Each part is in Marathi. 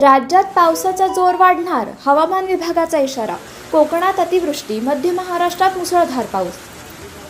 राज्यात पावसाचा जोर वाढणार हवामान विभागाचा इशारा कोकणात अतिवृष्टी मध्य महाराष्ट्रात मुसळधार पाऊस.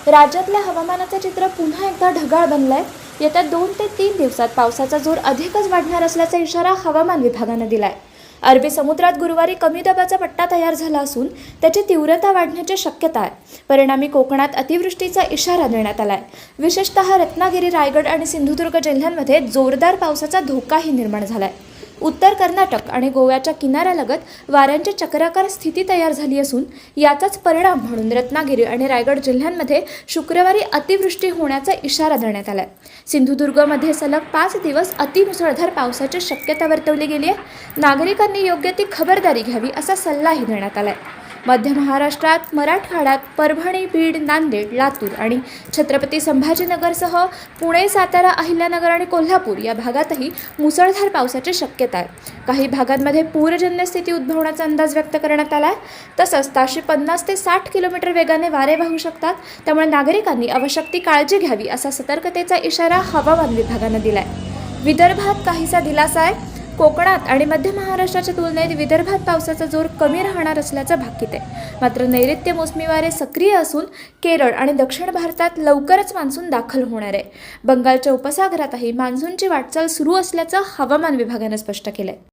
राज्यातल्या हवामानाचं चित्र पुन्हा एकदा ढगाळ बनलंय. येत्या दोन ते तीन दिवसात पावसाचा जोर अधिकच वाढणार असल्याचा इशारा हवामान विभागानं दिलाय. अरबी समुद्रात गुरुवारी कमी दाबाचा पट्टा तयार झाला असून त्याची तीव्रता वाढण्याची शक्यता आहे. परिणामी कोकणात अतिवृष्टीचा इशारा देण्यात आलाय. विशेषतः रत्नागिरी रायगड आणि सिंधुदुर्ग जिल्ह्यांमध्ये जोरदार पावसाचा धोकाही निर्माण झाला आहे उत्तर कर्नाटक आणि गोव्याच्या किनाऱ्यालगत वाऱ्यांची चक्राकार स्थिती तयार झाली असून याचाच परिणाम म्हणून रत्नागिरी आणि रायगड जिल्ह्यांमध्ये शुक्रवारी अतिवृष्टी होण्याचा इशारा देण्यात आलाय. सिंधुदुर्गमध्ये सलग पाच दिवस अतिमुसळधार पावसाची शक्यता वर्तवली गेली आहे. नागरिकांनी योग्य ती खबरदारी घ्यावी असा सल्लाही देण्यात आला आहे मध्य महाराष्ट्रात मराठवाड्यात परभणी बीड नांदेड लातूर आणि छत्रपती संभाजीनगरसह पुणे सातारा अहिल्यानगर आणि कोल्हापूर या भागातही मुसळधार पावसाची शक्यता आहे. काही भागांमध्ये पूरजन्य स्थिती उद्भवण्याचा अंदाज व्यक्त करण्यात आला आहे तसंच ताशी पन्नास ते साठ किलोमीटर वेगाने वारे वाहू शकतात. त्यामुळे नागरिकांनी आवश्यक ती काळजी घ्यावी असा सतर्कतेचा इशारा हवामान विभागानं आहे विदर्भात काहीसा दिलासा आहे. कोकणात आणि मध्य महाराष्ट्राच्या तुलनेत विदर्भात पावसाचा जोर कमी राहणार असल्याचं भाकीत आहे. मात्र नैऋत्य मोसमी वारे सक्रिय असून केरळ आणि दक्षिण भारतात लवकरच मान्सून दाखल होणार आहे. बंगालच्या उपसागरातही मान्सूनची वाटचाल सुरू असल्याचं हवामान विभागानं स्पष्ट केलं आहे